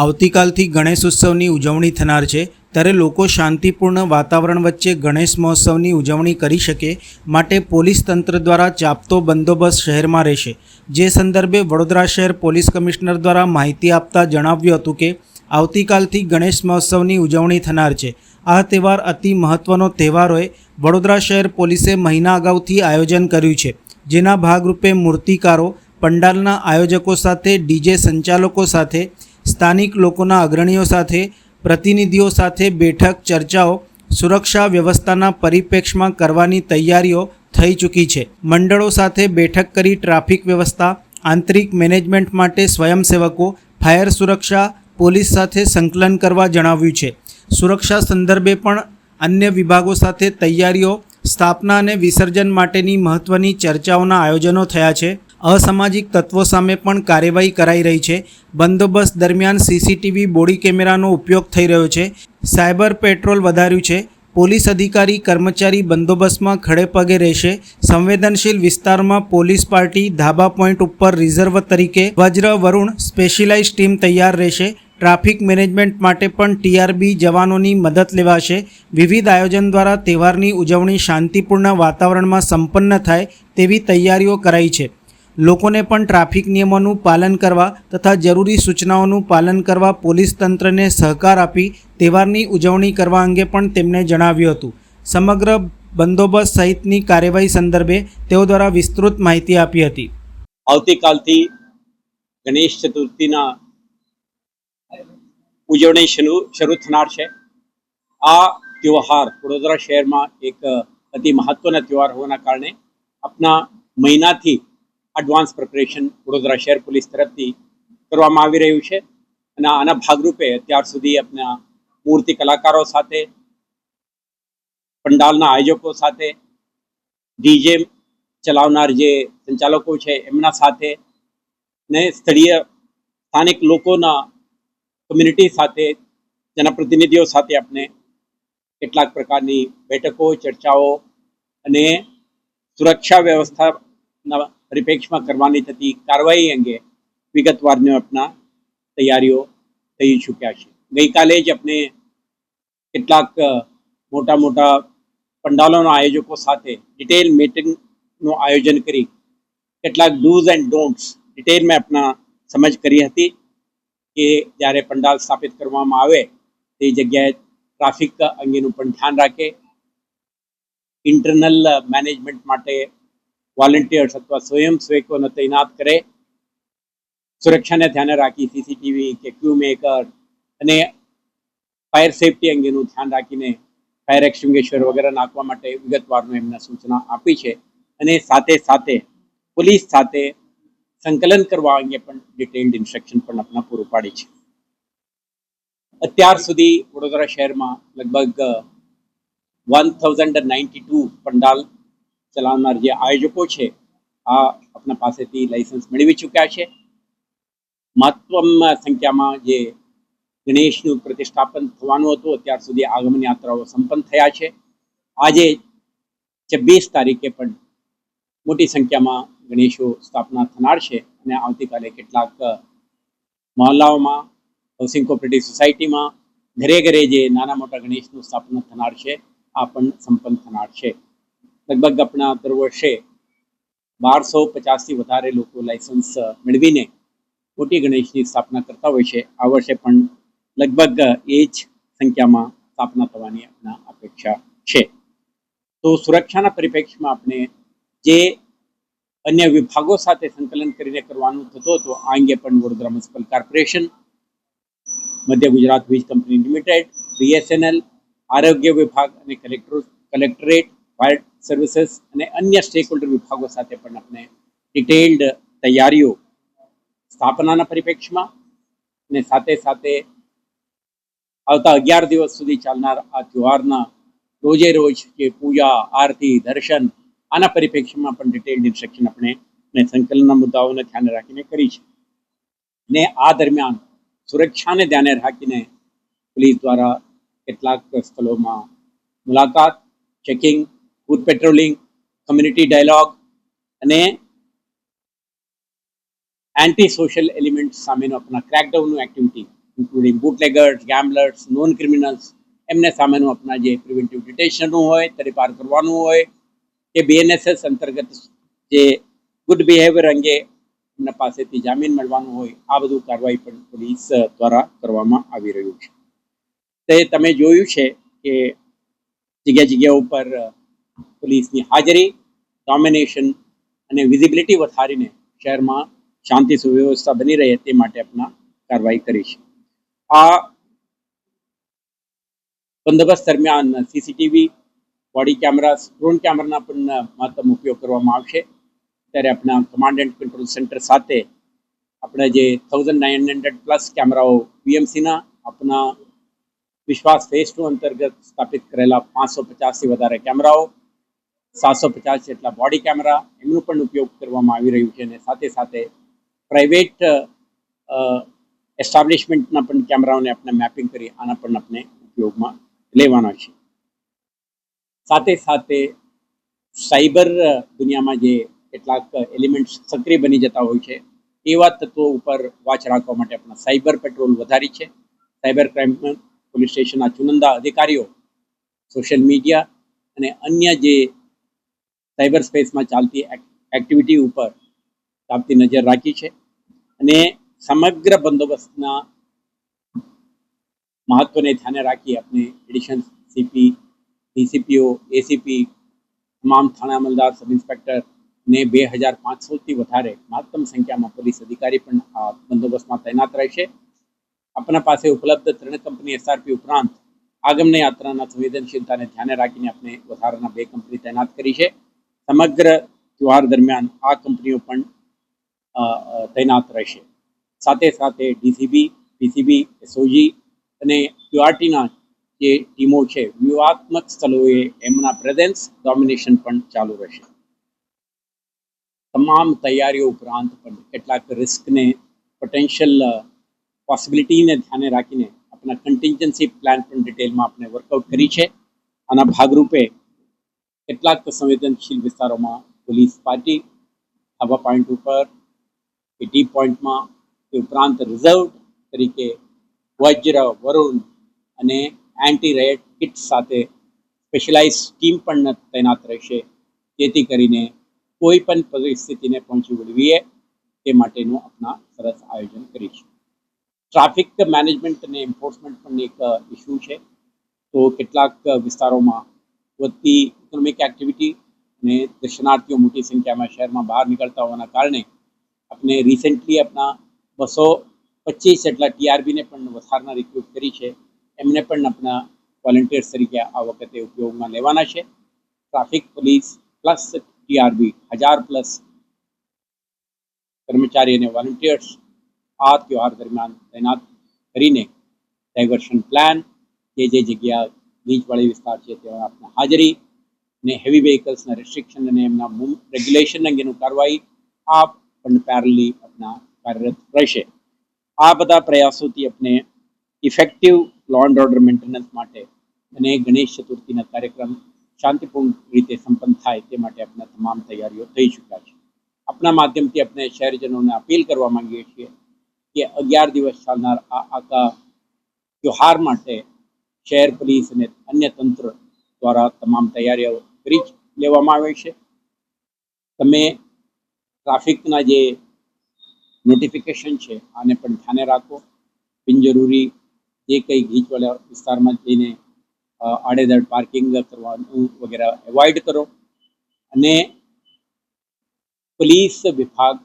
આવતીકાલથી ગણેશ ઉત્સવની ઉજવણી થનાર છે. ત્યારે લોકો શાંતિપૂર્ણ વાતાવરણ વચ્ચે ગણેશ મહોત્સવની ઉજવણી કરી શકે માટે પોલીસ તંત્ર દ્વારા ચાપતો બંદોબસ્ત શહેરમાં રહેશે. જે સંદર્ભે વડોદરા શહેર પોલીસ કમિશનર દ્વારા માહિતી આપતા જણાવ્યું હતું કે, આવતીકાલથી ગણેશ મહોત્સવની ઉજવણી થનાર છે. આ તહેવાર અતિ મહત્ત્વનો તહેવાર હોય. વડોદરા શહેર પોલીસે મહિના અગાઉથી આયોજન કર્યું છે. જેના ભાગરૂપે મૂર્તિકારો, પંડાલના આયોજકો સાથે, ડીજે સંચાલકો સાથે સ્થાનિક લોકોના અગ્રણીઓ સાથે, પ્રતિનિધિઓ સાથે બેઠક, ચર્ચાઓ, સુરક્ષા વ્યવસ્થાના પરિપ્રેક્ષમાં કરવાની તૈયારીઓ થઈ ચૂકી છે. મંડળો સાથે બેઠક કરી ટ્રાફિક વ્યવસ્થા, આંતરિક મેનેજમેન્ટ માટે સ્વયંસેવકો, ફાયર સુરક્ષા, પોલીસ સાથે સંકલન કરવા જણાવ્યું છે. સુરક્ષા સંદર્ભે પણ અન્ય વિભાગો સાથે તૈયારીઓ, સ્થાપના અને વિસર્જન માટેની મહત્ત્વની ચર્ચાઓના આયોજનો થયા છે. અસામાજિક તત્વો સામે પણ કાર્યવાહી કરાઈ રહી છે. બંદોબસ્ત દરમિયાન સીસીટીવી બોડી કેમેરાનો ઉપયોગ થઈ રહ્યો છે. સાયબર પેટ્રોલ વધાર્યું છે. પોલીસ અધિકારી, કર્મચારી બંદોબસ્તમાં ખડે પગે રહેશે. સંવેદનશીલ વિસ્તારમાં પોલીસ પાર્ટી ધાબા પોઈન્ટ ઉપર રિઝર્વ તરીકે વજ્ર વરુણ સ્પેશિયલાઇઝ ટીમ તૈયાર રહેશે. ટ્રાફિક મેનેજમેન્ટ માટે પણ ટીઆરબી જવાનોની મદદ લેવાશે. વિવિધ આયોજન દ્વારા તહેવારની ઉજવણી શાંતિપૂર્ણ વાતાવરણમાં સંપન્ન થાય તેવી તૈયારીઓ કરાઈ છે. લોકોને પણ ટ્રાફિક નિયમોનું પાલન કરવા તથા જરૂરી સૂચનાઓનું પાલન કરવા પોલીસ તંત્રને સહકાર આપી તહેવારની ઉજવણી કરવા અંગે પણ તેમણે જણાવ્યું હતું. સમગ્ર બંદોબસ્ત સહિતની કાર્યવાહી સંદર્ભે તેઓ દ્વારા વિસ્તૃત માહિતી આપી હતી. આવતીકાલથી ગણેશ ચતુર્થીના ઉજવણી શરૂ થનાર છે. આ ત્યોહાર વડોદરા શહેરમાં એક અતિ મહત્વના ત્યોહાર હોવાના કારણે આપના મહિનાથી એડવાન્સ પ્રિપરેશન વડોદરા શહેર પોલીસ તરફથી કરવામાં આવી રહ્યું છે. અને આના ભાગરૂપે અત્યાર સુધી આપણા મૂર્તિ કલાકારો સાથે, પંડાલના આયોજકો સાથે, ડીજે ચલાવનાર જે સંચાલકો છે એમના સાથે ને સ્થળીય સ્થાનિક લોકોના કમ્યુનિટી સાથે, જનપ્રતિનિધિઓ સાથે આપણે કેટલાક પ્રકારની બેઠકો, ચર્ચાઓ અને સુરક્ષા વ્યવસ્થાના પરિપ્રેક્ષમાં કરવાની થતી કાર્યવાહી અંગે વિગતવારની આપના તૈયારીઓ થઈ ચૂક્યા છે. ગઈકાલે જ આપણે કેટલાક મોટા મોટા પંડાલોના આયોજકો સાથે ડિટેલ મીટિંગનું આયોજન કરી કેટલાક ડૂઝ એન્ડ ડોન્ટ્સ ડિટેલમાં આપણા સમજ કરી હતી કે જ્યારે પંડાલ સ્થાપિત કરવામાં આવે તે જગ્યાએ ટ્રાફિક અંગેનું પણ ધ્યાન રાખે, ઇન્ટરનલ મેનેજમેન્ટ માટે વોલેન્ટિયર્સ અથવા સ્વયંસેવકોને તૈનાત કરે. સુરક્ષાને ધ્યાને રાખી સીસીટીવી કે ક્યુ મેકર અને ફાયર સેફટી અંગેનું ધ્યાન રાખીને ફાયર એક્સટિંગ્વિશર વગેરે નાખવા માટે વિગતવારનું એમને સૂચના આપી છે. અને સાથે સાથે પોલીસ સાથે સંકલન કરવા અંગે પણ ડિટેલ્ડ ઇન્સ્ટ્રક્શન પણ આપણા પૂરું પાડી છે. અત્યાર સુધી વડોદરા શહેરમાં લગભગ one thousand ninety two pandal ચલાવનાર જે આયોજકો છે, આ આપણા પાસેથી લાઇસન્સ મેળવી ચૂક્યા છે. મહત્વમ સંખ્યામાં જે ગણેશનું પ્રતિષ્ઠાપન થવાનું હતું, અત્યાર સુધી આગમન યાત્રાઓ સંપન્ન થયા છે. આજે છવ્વીસ તારીખે પણ મોટી સંખ્યામાં ગણેશો સ્થાપના થનાર છે અને આવતીકાલે કેટલાક મહોલ્લાઓમાં હાઉસિંગ કોઓપરેટિવ સોસાયટીમાં ઘરે ઘરે જે નાના મોટા ગણેશનું સ્થાપના થનાર છે, આ પણ સંપન્ન થનાર છે. લગભગ આપણા દર વર્ષે બારસો પચાસથી વધારે લોકો લાયસન્સ મેળવીને મોટી ગણેશની સ્થાપના કરતા હોય છે. આ વર્ષે પણ લગભગ એ જ સંખ્યામાં સ્થાપના થવાની આપણા અપેક્ષા છે. તો સુરક્ષાના પરિપ્રેક્ષમાં આપણે જે અન્ય વિભાગો સાથે સંકલન કરીને કરવાનું થતું હતું, આ અંગે પણ વડોદરા મ્યુનિસિપલ કોર્પોરેશન, મધ્ય ગુજરાત વીજ કંપની લિમિટેડ, બીએસએનએલ, આરોગ્ય વિભાગ અને કલેક્ટર, કલેક્ટરેટ ફાયર સર્વિસીસ અને અન્ય સ્ટેક વિભાગો સાથે પણ આપણે ડિટેલ્ડ તૈયારીઓ સ્થાપનાના પરિપ્રેક્ષમાં અને સાથે સાથે આવતા અગિયાર દિવસ સુધી ચાલનાર આ તહેવારના રોજે રોજ જે પૂજા, આરતી, દર્શન આના પરિપ્રેક્ષમાં પણ ડિટેલ્ડ ઇન્સ્ટ્રક્શન આપણે અને સંકલનના મુદ્દાઓને ધ્યાને રાખીને કરી છે. ને આ દરમિયાન સુરક્ષાને ધ્યાને રાખીને પોલીસ દ્વારા કેટલાક સ્થળોમાં મુલાકાત, checking foot patrolling community dialogue અને એન્ટી સોશિયલ એલિમેન્ટ સામેનો આપણા ક્રેકડાઉનનું activity including bootleggers gamblers known criminals એમને સામેનું આપણા જે પ્રિવેન્ટિવ ડિટેશનનું હોય તરી પાર કરવાનું હોય કે બીએનએસએસ અંતર્ગત જે ગુડ બિહેવિયર અંગે એમના પાસેથી જામીન મળવાનું હોય, આ બધું કાર્યવાહી પણ પોલીસ દ્વારા કરવામાં આવી રહ્યું છે. તે તમે જોયું છે કે જગ્યા જગ્યા ઉપર પોલીસની હાજરી ડોમિનેશન અને વિઝિબિલિટી વધારીને શહેરમાં શાંતિ સુવ્યવસ્થા બની રહે તે માટે આપણા કાર્યવાહી કરી આ બંદોબસ્ત દરમિયાન સીસીટીવી બોડી કેમેરા ડ્રોન કેમેરાના પણ મહત્તમ ઉપયોગ કરવામાં આવશે. ત્યારે આપણા કમાન્ડ એન્ડ કંટ્રોલ સેન્ટર સાથે આપણે જે થાઉઝન્ડ નાઇન હંડ્રેડ પ્લસ કેમેરાઓ બીએમસીના આપણા વિશ્વાસ ફેસ ટુ અંતર્ગત સ્થાપિત કરેલા પાંચસો પચાસથી વધારે કેમેરાઓ સાતસો પચાસ જેટલા બોડી કેમેરા એમનો પણ ઉપયોગ કરવામાં આવી રહ્યું છે અને સાથે સાથે પ્રાઇવેટ એસ્ટાબ્લિશમેન્ટના પણ કેમેરાઓને આપણે મેપિંગ કરી આના પણ આપણે ઉપયોગમાં લેવાના છે. સાથે સાથે સાયબર દુનિયામાં જે કેટલાક એલિમેન્ટ્સ સક્રિય બની જતા હોય છે, એવા તત્વો ઉપર વાચ રાખવા માટે આપણે સાયબર પેટ્રોલ વધારી છે. સાયબર ક્રાઇમ પોલીસ સ્ટેશનના ચુનંદા અધિકારીઓ સોશિયલ મીડિયા અને અન્ય જે સાયબર સ્પેસમાં ચાલતી એક્ટિવિટી ઉપર ચાપતી નજર રાખી છે. અને સમગ્ર બંદોબસ્તના મહત્વને ધ્યાને રાખી આપણે એડિશન સીપી, ડીસીપીઓ, એસીપી, તમામ થાણા અમલદાર, સબ ઇન્સ્પેક્ટર ને બે હજાર પાંચસોથી વધારે મહત્તમ સંખ્યામાં પોલીસ અધિકારી પણ આ બંદોબસ્તમાં તૈનાત રહેશે આપણા પાસે ઉપલબ્ધ ત્રણ કંપની એસઆરપી ઉપરાંત આગમની યાત્રાના સંવેદનશીલતાને ધ્યાને રાખીને આપણે વધારાના બે કંપની તૈનાત કરી છે. સમગ્ર ત્યોહાર દરમિયાન આ કંપનીઓ પણ તૈનાત રહેશે. સાથે સાથે ડીસીબી, પીસીબી, એસઓજી અને ક્યુઆરટીના જે ટીમો છે, વ્યૂહાત્મક સ્થળોએ એમના પ્રેઝન્સ ડોમિનેશન પણ ચાલુ રહેશે. તમામ તૈયારીઓ ઉપરાંત પણ કેટલાક રિસ્કને પોટેન્શિયલ પોસિબિલિટીને ધ્યાને રાખીને આપણા કન્ટિન્જન્સી પ્લાન પણ ડિટેલમાં આપણે વર્કઆઉટ કરી છે. આના ભાગરૂપે કેટલાક સંવેદનશીલ વિસ્તારોમાં પોલીસ પાર્ટી, ધાબા પોઈન્ટ ઉપર કે ટી પોઈન્ટમાં તે ઉપરાંત રિઝર્વ તરીકે વજ્ર, વરુણ અને એન્ટી રેડ કિટ સાથે સ્પેશિયલાઇઝ ટીમ પણ તૈનાત રહેશે. જેથી કરીને કોઈ પણ પરિસ્થિતિને પહોંચી વળવીએ તે માટેનું આપણા સરસ આયોજન કરીશું. ટ્રાફિક મેનેજમેન્ટ અને એન્ફોર્સમેન્ટ પણ એક ઇસ્યુ છે. તો કેટલાક વિસ્તારોમાં વધતી ઇકોનોમિક એક્ટિવિટી અને દર્શનાર્થીઓ મોટી સંખ્યામાં શહેરમાં બહાર નીકળતા હોવાના કારણે આપણે રિસેન્ટલી આપણા બસો પચીસ જેટલા ટીઆરબીને પણ વધારનાર રિક્રુટ કરી છે. એમને પણ આપણા વોલેન્ટિયર્સ તરીકે આ વખતે ઉપયોગમાં લેવાના છે. ટ્રાફિક પોલીસ પ્લસ ટીઆરબી હજાર પ્લસ કર્મચારી અને વોલેન્ટિયર્સ આ ત્યોહાર દરમિયાન તૈનાત કરીને ડાયવર્શન પ્લાન જે જે જગ્યા નીચવાળી વિસ્તાર છે ત્યાં આપણા હાજરી ને હેવી વ્હીકલ્સના રિસ્ટ્રિક્શન અને એમના રેગ્યુલેશન અંગેનું કાર્યવાહી આ પણ પેરલી આપના કાર્યરત રહેશે. આ બધા પ્રયાસોથી આપણે effective law and order maintenance માટે અને ગણેશ ચતુર્થીના કાર્યક્રમ શાંતિપૂર્ણ રીતે સંપન્ન થાય તે માટે આપણા તમામ તૈયારીઓ થઈ ચૂક્યા છે. આપણા માધ્યમથી આપણે શહેરજનોને અપીલ કરવા માંગીએ છીએ કે અગિયાર દિવસ ચાલનાર આ આખા ત્યોહાર માટે શહેર પોલીસ અને અન્ય તંત્ર દ્વારા તમામ તૈયારીઓ કરી લેવામાં આવે છે. તમે ટ્રાફિકના જે નોટિફિકેશન છે, આને પણ ધ્યાને રાખો. બિનજરૂરી જે કંઈ ગીચવાળા વિસ્તારમાં જઈને આડેધડ પાર્કિંગ કરવાનું વગેરે એવોઇડ કરો. અને પોલીસ વિભાગ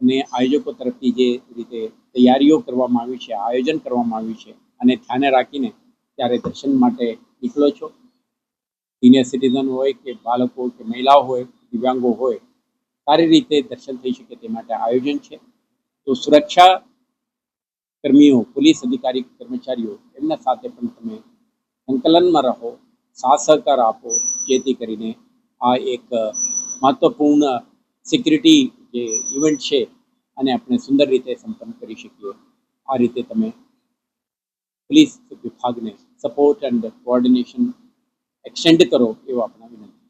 અને આયોજકો તરફથી જે રીતે તૈયારીઓ કરવામાં આવી છે, આયોજન કરવામાં આવ્યું છે અને ધ્યાને રાખીને ત્યારે દર્શન માટે નીકળો છો? સિનિયર સિટીઝન હોય કે બાળકો કે મહિલાઓ હોય, દિવ્યાંગો હોય, સારી રીતે દર્શન થઈ શકે તે માટે આયોજન છે? તો સુરક્ષા કર્મીઓ, પોલીસ અધિકારી, કર્મચારીઓ, એમના સાથે પણ તમે સંકલનમાં રહો, સાથ સહકાર આપો, જેથી કરીને આ એક મહત્વપૂર્ણ સિક્યુરિટી જે ઇવેન્ટ છે, અને આપણે સુંદર રીતે સંપન્ન કરી શકીએ. આ રીતે તમે પોલીસ વિભાગને સપોર્ટ એન્ડ કોઓર્ડિનેશન એક્સટેન્ડ કરો એવો આપણા વિનંતી